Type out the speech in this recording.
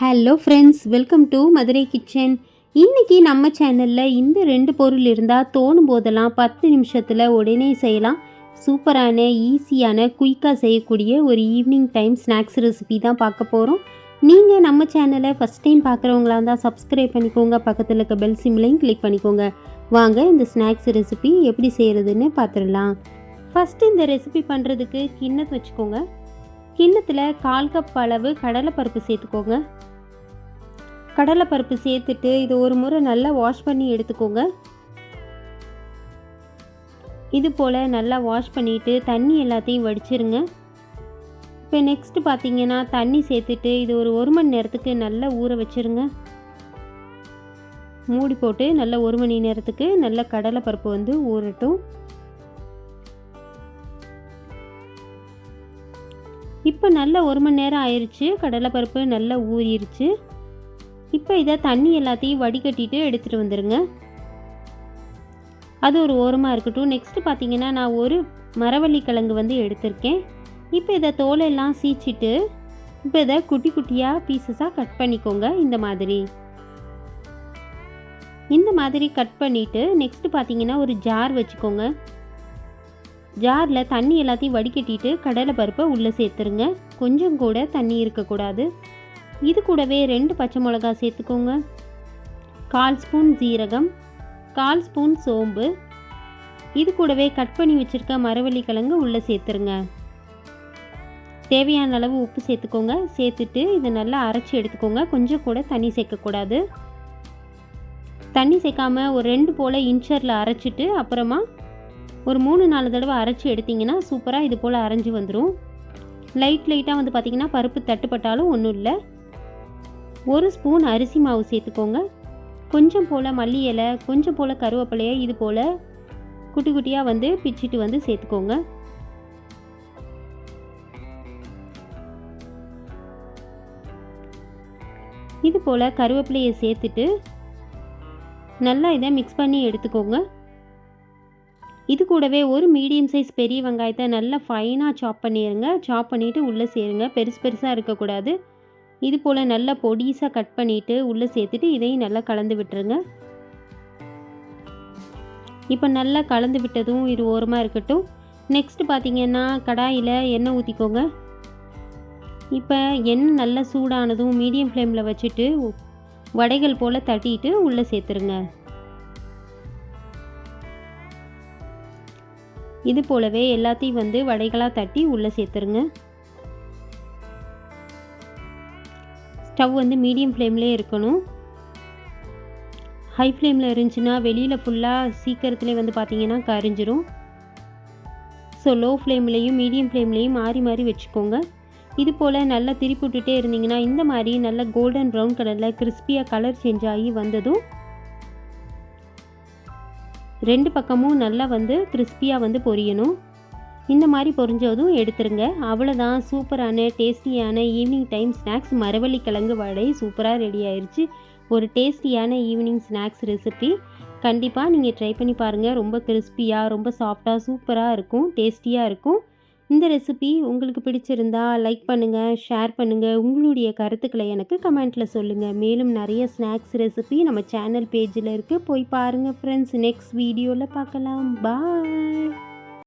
Hello friends welcome to Madurai kitchen இன்றைக்கி நம்ம சேனலில் இந்த ரெண்டு பொருள் இருந்தால் தோணும் போதெல்லாம் பத்து நிமிஷத்தில் உடனே செய்யலாம். சூப்பரான ஈஸியான குயிக்காக செய்யக்கூடிய ஒரு ஈவினிங் டைம் ஸ்நாக்ஸ் ரெசிபி தான் பார்க்க போகிறோம் நீங்கள் நம்ம சேனலை ஃபஸ்ட் டைம் பார்க்குறவங்களா இருந்தால் சப்ஸ்கிரைப் பண்ணிக்கோங்க. பக்கத்தில் இருக்க பெல் சிம்லையும் கிளிக் பண்ணிக்கோங்க. வாங்க இந்த ஸ்நாக்ஸ் ரெசிபி எப்படி செய்கிறதுன்னு பார்த்துடலாம். ஃபஸ்ட்டு இந்த ரெசிபி பண்ணுறதுக்கு கிண்ணத்து வச்சுக்கோங்க. கிண்ணத்தில் கால் கப் அளவு கடலைப்பருப்பு சேர்த்துக்கோங்க. கடலைப்பருப்பு சேர்த்துட்டு இது ஒரு முறை நல்லா வாஷ் பண்ணி எடுத்துக்கோங்க. இது போல் நல்லா வாஷ் பண்ணிவிட்டு தண்ணி எல்லாத்தையும் வடிச்சிருங்க. இப்போ நெக்ஸ்ட்டு பார்த்தீங்கன்னா தண்ணி சேர்த்துட்டு இது ஒரு ஒரு மணி நேரத்துக்கு நல்லா ஊற வச்சுருங்க. மூடி போட்டு நல்லா ஒரு மணி நேரத்துக்கு நல்லா கடலைப்பருப்பு வந்து ஊறட்டும். இப்போ நல்ல ஒரு மணி நேரம் ஆயிடுச்சு கடலைப்பருப்பு நல்லா ஊறிடுச்சு இப்போ இதை தண்ணி எல்லாத்தையும் வடிகட்டிட்டு எடுத்துகிட்டு வந்துடுங்க அது ஒரு ஓரமாக இருக்கட்டும். நெக்ஸ்ட்டு பார்த்தீங்கன்னா நான் ஒரு மரவள்ளி கிழங்கு வந்து எடுத்திருக்கேன். இப்போ இதை தோலெல்லாம் சீச்சிட்டு இப்போ இதை குட்டி குட்டியாக பீசஸாக கட் பண்ணிக்கோங்க. இந்த மாதிரி. இந்த மாதிரி கட் பண்ணிவிட்டு நெக்ஸ்ட்டு பார்த்தீங்கன்னா ஒரு ஜார் வச்சுக்கோங்க. ஜாரில் தண்ணி எல்லாத்தையும் வடிகட்டிட்டு கடலை பருப்பை உள்ளே சேர்த்துருங்க. கொஞ்சம் கூட தண்ணி இருக்கக்கூடாது. இது கூடவே ரெண்டு பச்சை மிளகா சேர்த்துக்கோங்க. கால் ஸ்பூன் ஜீரகம் கால் ஸ்பூன் சோம்பு. இது கூடவே கட் பண்ணி வச்சுருக்க மரவள்ளி கிழங்கு உள்ளே சேர்த்துருங்க. தேவையான அளவு உப்பு சேர்த்துக்கோங்க. சேர்த்துட்டு இதை நல்லா அரைச்சி எடுத்துக்கோங்க. கொஞ்சம் கூட தண்ணி சேர்க்கக்கூடாது. தண்ணி சேர்க்காமல் ஒரு ரெண்டு போல் இன்ச்சரில் அரைச்சிட்டு அப்புறமா ஒரு மூணு நாலு தடவை அரைச்சி எடுத்திங்கன்னா சூப்பராக இது போல் அரைஞ்சி வந்துடும் லைட் லைட்டாக வந்து பார்த்திங்கன்னா பருப்பு தட்டுப்பட்டாலும் ஒன்றும் இல்லை. ஒரு ஸ்பூன் அரிசி மாவு சேர்த்துக்கோங்க. கொஞ்சம் போல் மல்லி இலை கொஞ்சம் போல் கருவேப்பிலையை இது போல் குட்டி குட்டியாக வந்து பிச்சிட்டு வந்து சேர்த்துக்கோங்க. இது போல் கருவேப்பிலையை சேர்த்துட்டு நல்லா இதை மிக்ஸ் பண்ணி எடுத்துக்கோங்க. இது கூடவே ஒரு மீடியம் சைஸ் பெரிய வெங்காயத்தை நல்லா ஃபைனாக சாப் பண்ணிடுங்க சாப் பண்ணிவிட்டு உள்ளே சேருங்க. பெருசு பெருசாக இருக்கக்கூடாது. இது போல் நல்லா பொடிசாக கட் பண்ணிவிட்டு உள்ளே சேர்த்துட்டு இதையும் நல்லா கலந்து விட்டுருங்க. இப்போ நல்லா கலந்து விட்டதும் இது ஓரமாக இருக்கட்டும். நெக்ஸ்ட்டு பார்த்தீங்கன்னா கடாயில் எண்ணெய் ஊற்றிக்கோங்க இப்போ எண்ணெய் நல்லா சூடானதும் மீடியம் ஃப்ளேமில் வச்சுட்டு வடைகள் போல் தட்டிட்டு உள்ளே சேர்த்துருங்க. இது போலவே எல்லாத்தையும் வந்து வடைகளாக தட்டி உள்ளே சேர்த்துருங்க. ஸ்டவ் வந்து மீடியம் ஃப்ளேம்லேயே இருக்கணும். ஹை ஃப்ளேமில் இருந்துச்சுன்னா வெளியில் ஃபுல்லாக சீக்கிரத்துலேயே வந்து பார்த்தீங்கன்னா கரிஞ்சிரும். ஸோ லோ ஃப்ளேம்லேயும் மீடியம் ஃப்ளேம்லேயும் மாறி மாறி வச்சுக்கோங்க. இது போல் நல்லா திருப்பி விட்டுட்டே இருந்தீங்கன்னா இந்த மாதிரி நல்ல கோல்டன் ப்ரௌன் கலரில் கிறிஸ்பியாக கலர் சேஞ்ச் ஆகி வந்ததும் ரெண்டு பக்கமும் நல்லா வந்து கிறிஸ்பியாக வந்து பொரியணும். இந்த மாதிரி பொரிஞ்சதும் எடுத்துருங்க. அவ்வளோதான் சூப்பரான டேஸ்டியான ஈவினிங் டைம் ஸ்நாக்ஸ் மரவள்ளி கிழங்கு வடை சூப்பராக ரெடி ஆயிடுச்சு ஒரு டேஸ்டியான ஈவினிங் ஸ்நாக்ஸ் ரெசிபி கண்டிப்பாக நீங்கள் ட்ரை பண்ணி பாருங்கள் ரொம்ப கிறிஸ்பியாக ரொம்ப சாஃப்டாக சூப்பராக இருக்கும். டேஸ்டியாக இருக்கும். இந்த ரெசிபி உங்களுக்கு பிடிச்சிருந்தா லைக் பண்ணுங்கள் ஷேர் பண்ணுங்கள் உங்களுடைய கருத்துக்களை எனக்கு கமெண்ட்டில் சொல்லுங்கள் மேலும் நிறைய ஸ்நாக்ஸ் ரெசிபி நம்ம சேனல் பேஜில் இருக்குது போய் பாருங்கள் ஃப்ரெண்ட்ஸ் நெக்ஸ்ட் வீடியோவில் பார்க்கலாம். பாய்